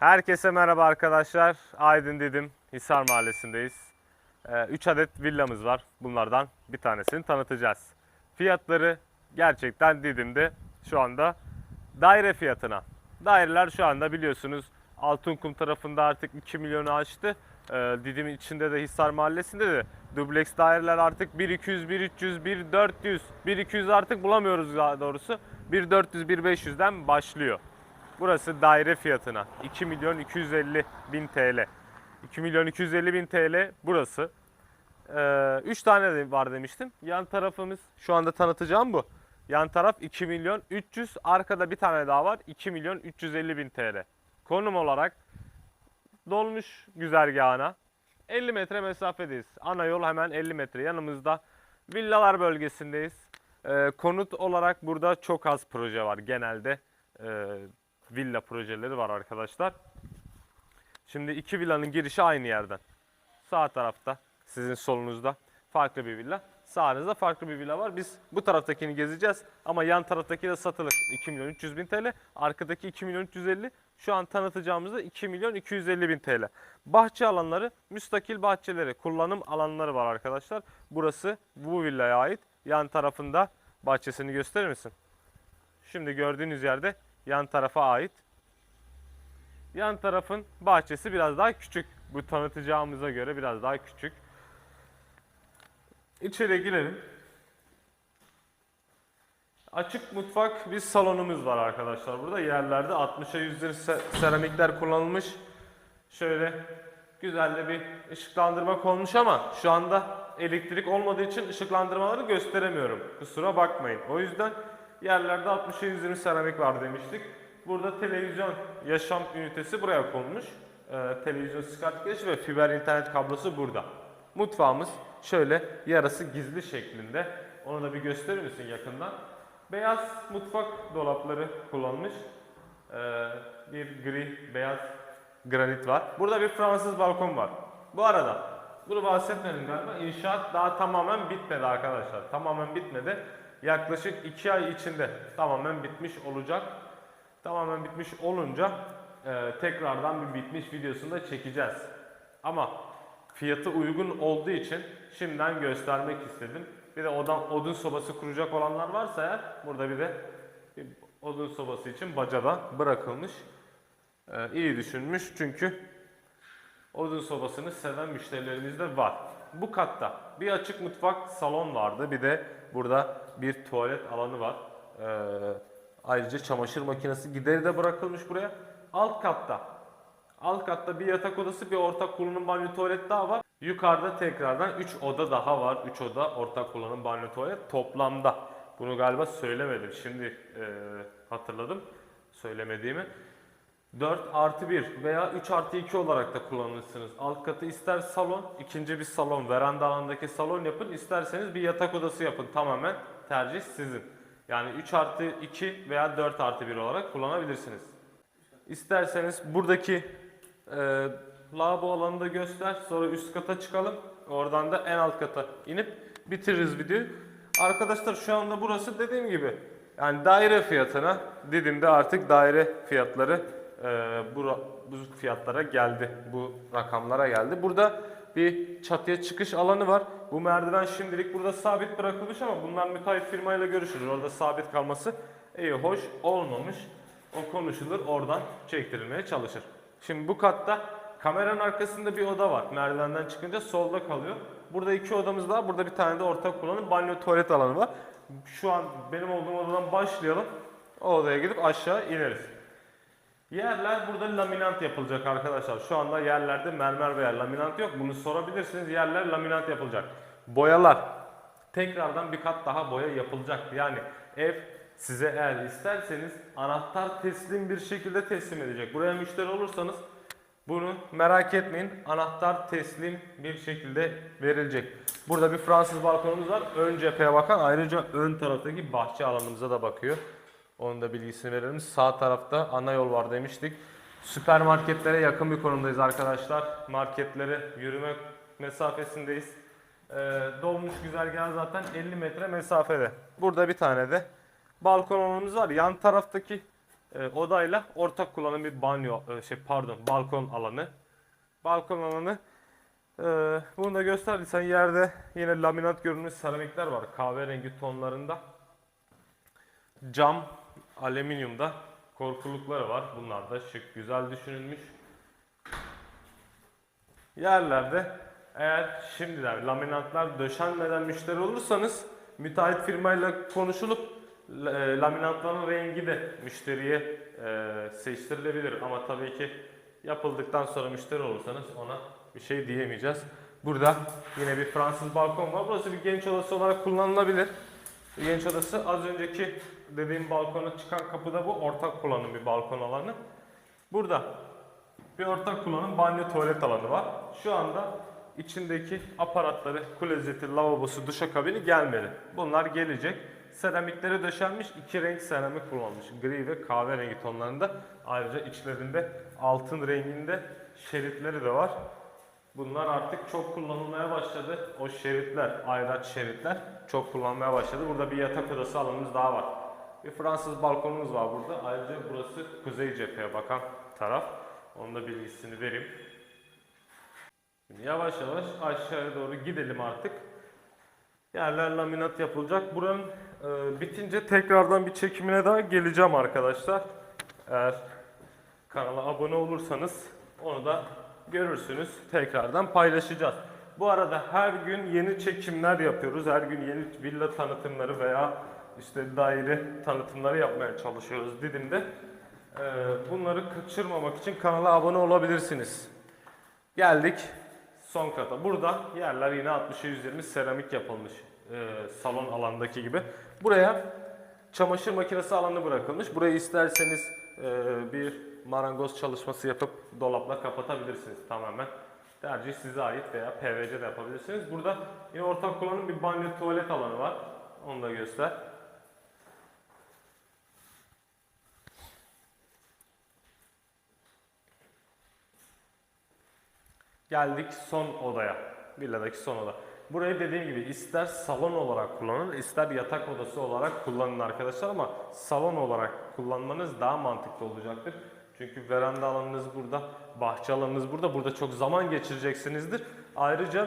Herkese merhaba arkadaşlar. Aydın dedim. Hisar Mahallesi'ndeyiz. 3 adet villamız var. Bunlardan bir tanesini tanıtacağız. Fiyatları gerçekten Didim'de şu anda daire fiyatına. Daireler şu anda biliyorsunuz Altınkum tarafında artık 2 milyonu aştı. Ee, Didim içinde de Hisar Mahallesi'nde de dubleks daireler artık 1200, 1300, 1400, 1200 artık bulamıyoruz daha doğrusu. 1400, 1500'den başlıyor. Burası daire fiyatına 2 milyon 250 bin TL. 2 milyon 250 bin TL burası. 3 tane de var demiştim. Yan tarafımız şu anda tanıtacağım bu. Yan taraf 2 milyon 300. Arkada bir tane daha var. 2 milyon 350 bin TL. Konum olarak dolmuş güzergahına 50 metre mesafedeyiz. Ana yol hemen 50 metre yanımızda. Villalar bölgesindeyiz. Ee, konut olarak burada çok az proje var genelde. Ee, villa projeleri var arkadaşlar. Şimdi iki villanın girişi aynı yerden. Sağ tarafta sizin solunuzda farklı bir villa. Sağınızda farklı bir villa var. Biz bu taraftakini gezeceğiz ama yan taraftaki de satılık 2 milyon 300 bin TL. Arkadaki 2 milyon 350. Şu an tanıtacağımızda 2 milyon 250 bin TL. Bahçe alanları, müstakil bahçeleri, kullanım alanları var arkadaşlar. Burası bu villaya ait. Yan tarafında bahçesini gösterir misin? Şimdi gördüğünüz yerde yan tarafa ait. Yan tarafın bahçesi biraz daha küçük. Bu tanıtacağımıza göre biraz daha küçük. İçeri girelim. Açık mutfak bir salonumuz var arkadaşlar. Burada yerlerde 60'a 100'leri se- seramikler kullanılmış. Şöyle güzel de bir ışıklandırma konmuş ama şu anda elektrik olmadığı için ışıklandırmaları gösteremiyorum. Kusura bakmayın. O yüzden yerlerde 60'a 120 seramik var demiştik. Burada televizyon yaşam ünitesi buraya konmuş. Ee, televizyon skart girişi ve fiber internet kablosu burada. Mutfağımız şöyle yarısı gizli şeklinde. Onu da bir gösterir misin yakından? Beyaz mutfak dolapları kullanmış. Ee, bir gri beyaz granit var. Burada bir Fransız balkon var. Bu arada bunu bahsetmedim galiba. İnşaat daha tamamen bitmedi arkadaşlar. Tamamen bitmedi. Yaklaşık 2 ay içinde tamamen bitmiş olacak. Tamamen bitmiş olunca e, tekrardan bir bitmiş videosunu da çekeceğiz. Ama fiyatı uygun olduğu için şimdiden göstermek istedim. Bir de odan, odun sobası kuracak olanlar varsa eğer burada bir de bir odun sobası için bacada bırakılmış. Ee, iyi düşünmüş çünkü odun sobasını seven müşterilerimiz de var. Bu katta bir açık mutfak salon vardı. Bir de burada bir tuvalet alanı var. Ee, ayrıca çamaşır makinesi gideri de bırakılmış buraya. Alt katta Alt katta bir yatak odası, bir ortak kullanım banyo tuvalet daha var. Yukarıda tekrardan 3 oda daha var. 3 oda ortak kullanım banyo tuvalet toplamda. Bunu galiba söylemedim. Şimdi e, hatırladım söylemediğimi. 4 artı 1 veya 3 artı 2 olarak da kullanırsınız. Alt katı ister salon, ikinci bir salon, veranda alanındaki salon yapın. isterseniz bir yatak odası yapın. Tamamen tercih sizin. Yani 3 artı 2 veya 4 artı 1 olarak kullanabilirsiniz. İsterseniz buradaki e, lavabo alanını da göster. Sonra üst kata çıkalım. Oradan da en alt kata inip bitiririz videoyu. Arkadaşlar şu anda burası dediğim gibi yani daire fiyatına Didim'de artık daire fiyatları e, bu, bu fiyatlara geldi. Bu rakamlara geldi. Burada bir çatıya çıkış alanı var. Bu merdiven şimdilik burada sabit bırakılmış ama bunlar müteahhit firmayla görüşülür. Orada sabit kalması iyi hoş olmamış. O konuşulur oradan çektirilmeye çalışır. Şimdi bu katta kameranın arkasında bir oda var. Merdivenden çıkınca solda kalıyor. Burada iki odamız daha. Burada bir tane de ortak kullanım banyo tuvalet alanı var. Şu an benim olduğum odadan başlayalım. O odaya gidip aşağı ineriz. Yerler burada laminant yapılacak arkadaşlar. Şu anda yerlerde mermer veya laminant yok. Bunu sorabilirsiniz. Yerler laminant yapılacak. Boyalar. Tekrardan bir kat daha boya yapılacak. Yani ev size eğer isterseniz anahtar teslim bir şekilde teslim edecek. Buraya müşteri olursanız bunu merak etmeyin. Anahtar teslim bir şekilde verilecek. Burada bir Fransız balkonumuz var. Ön cepheye bakan ayrıca ön taraftaki bahçe alanımıza da bakıyor. Onun da bilgisini verelim. Sağ tarafta ana yol var demiştik. Süpermarketlere yakın bir konumdayız arkadaşlar. Marketlere yürüme mesafesindeyiz. Ee, dolmuş güzergah zaten 50 metre mesafede. Burada bir tane de balkon alanımız var. Yan taraftaki e, odayla ortak kullanım bir banyo e, şey pardon balkon alanı. Balkon alanı e, bunu da gösterdiysen yerde yine laminat görünümlü seramikler var kahverengi tonlarında. Cam, alüminyumda korkulukları var. Bunlar da şık, güzel düşünülmüş. Yerlerde eğer şimdiden laminatlar döşenmeden müşteri olursanız müteahhit firmayla konuşulup e, laminatların rengi de müşteriye e, seçtirilebilir. Ama tabii ki yapıldıktan sonra müşteri olursanız ona bir şey diyemeyeceğiz. Burada yine bir Fransız balkon var. Burası bir genç odası olarak kullanılabilir. Genç odası az önceki dediğim balkona çıkan kapıda bu ortak kullanım bir balkon alanı. Burada bir ortak kullanım banyo tuvalet alanı var. Şu anda içindeki aparatları, klozeti, lavabosu, duşakabini gelmedi. Bunlar gelecek. Seramikleri döşenmiş, iki renk seramik kullanılmış. Gri ve kahverengi tonlarında. Ayrıca içlerinde altın renginde şeritleri de var. Bunlar artık çok kullanılmaya başladı. O şeritler, ayraç şeritler çok kullanmaya başladı. Burada bir yatak odası alanımız daha var. Bir Fransız balkonumuz var burada. Ayrıca burası kuzey cepheye bakan taraf. Onun da bilgisini vereyim. Şimdi yavaş yavaş aşağıya doğru gidelim artık. Yerler laminat yapılacak. Buranın e, bitince tekrardan bir çekimine daha geleceğim arkadaşlar. Eğer kanala abone olursanız onu da görürsünüz. Tekrardan paylaşacağız. Bu arada her gün yeni çekimler yapıyoruz. Her gün yeni villa tanıtımları veya işte daire tanıtımları yapmaya çalışıyoruz Didim'de. Ee, bunları kaçırmamak için kanala abone olabilirsiniz. Geldik son kata. Burada yerler yine 60'a 120 seramik yapılmış. Ee, salon alandaki gibi. Buraya çamaşır makinesi alanı bırakılmış. Burayı isterseniz e, bir marangoz çalışması yapıp dolapla kapatabilirsiniz tamamen. Tercih size ait veya PVC de yapabilirsiniz. Burada yine ortak kullanım bir banyo tuvalet alanı var. Onu da göster. Geldik son odaya. Villadaki son oda. Burayı dediğim gibi ister salon olarak kullanın, ister yatak odası olarak kullanın arkadaşlar ama salon olarak kullanmanız daha mantıklı olacaktır. Çünkü veranda alanınız burada, bahçe alanınız burada. Burada çok zaman geçireceksinizdir. Ayrıca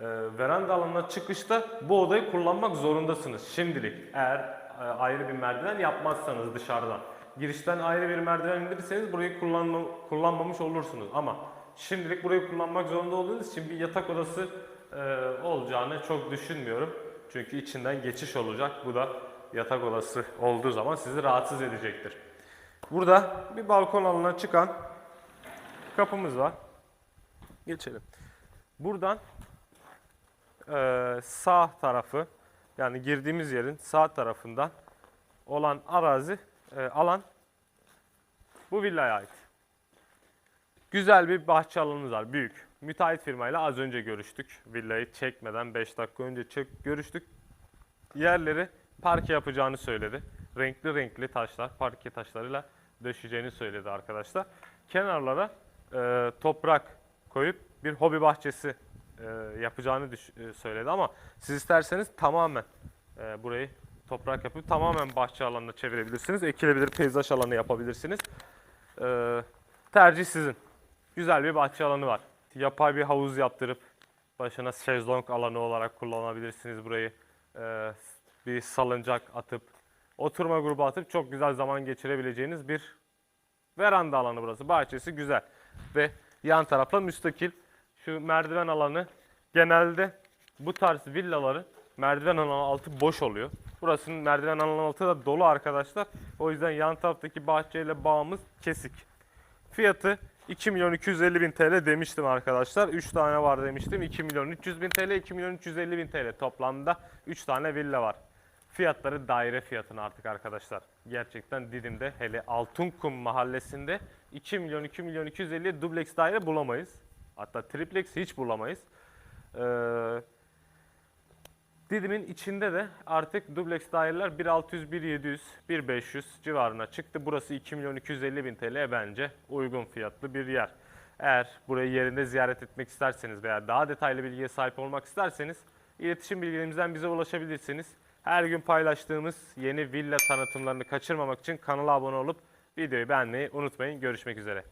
e, veranda alanına çıkışta bu odayı kullanmak zorundasınız şimdilik. Eğer e, ayrı bir merdiven yapmazsanız dışarıdan. Girişten ayrı bir merdiven indirirseniz burayı kullanma, kullanmamış olursunuz. Ama şimdilik burayı kullanmak zorunda olduğunuz için bir yatak odası e, olacağını çok düşünmüyorum. Çünkü içinden geçiş olacak. Bu da yatak odası olduğu zaman sizi rahatsız edecektir. Burada bir balkon alanına çıkan kapımız var. Geçelim. Buradan e, sağ tarafı yani girdiğimiz yerin sağ tarafından olan arazi e, alan bu villaya ait. Güzel bir bahçe alanımız var. Büyük. Müteahhit firmayla az önce görüştük. Villayı çekmeden 5 dakika önce çek, görüştük. Yerleri parke yapacağını söyledi. Renkli renkli taşlar, parke taşlarıyla döşeceğini söyledi arkadaşlar. Kenarlara e, toprak koyup bir hobi bahçesi e, yapacağını düş- e, söyledi ama siz isterseniz tamamen e, burayı toprak yapıp tamamen bahçe alanına çevirebilirsiniz. Ekilebilir peyzaj alanı yapabilirsiniz. E, tercih sizin. Güzel bir bahçe alanı var. Yapay bir havuz yaptırıp başına şezlong alanı olarak kullanabilirsiniz burayı. Ee, bir salıncak atıp, oturma grubu atıp çok güzel zaman geçirebileceğiniz bir veranda alanı burası. Bahçesi güzel. Ve yan tarafla müstakil. Şu merdiven alanı genelde bu tarz villaların merdiven alanı altı boş oluyor. Burasının merdiven alanı altı da dolu arkadaşlar. O yüzden yan taraftaki bahçeyle bağımız kesik. Fiyatı 2 milyon 250 bin TL demiştim arkadaşlar. 3 tane var demiştim. 2 milyon 300 bin TL, 2 milyon 350 bin TL toplamda 3 tane villa var. Fiyatları daire fiyatına artık arkadaşlar. Gerçekten Didim'de hele Altınkum mahallesinde 2 milyon 2 milyon 250 dubleks daire bulamayız. Hatta triplex hiç bulamayız. Ee, Didim'in içinde de artık dubleks daireler 1600, 1700, 1500 civarına çıktı. Burası 2 milyon 250 bin TL bence uygun fiyatlı bir yer. Eğer burayı yerinde ziyaret etmek isterseniz veya daha detaylı bilgiye sahip olmak isterseniz iletişim bilgilerimizden bize ulaşabilirsiniz. Her gün paylaştığımız yeni villa tanıtımlarını kaçırmamak için kanala abone olup Videoyu beğenmeyi unutmayın. Görüşmek üzere.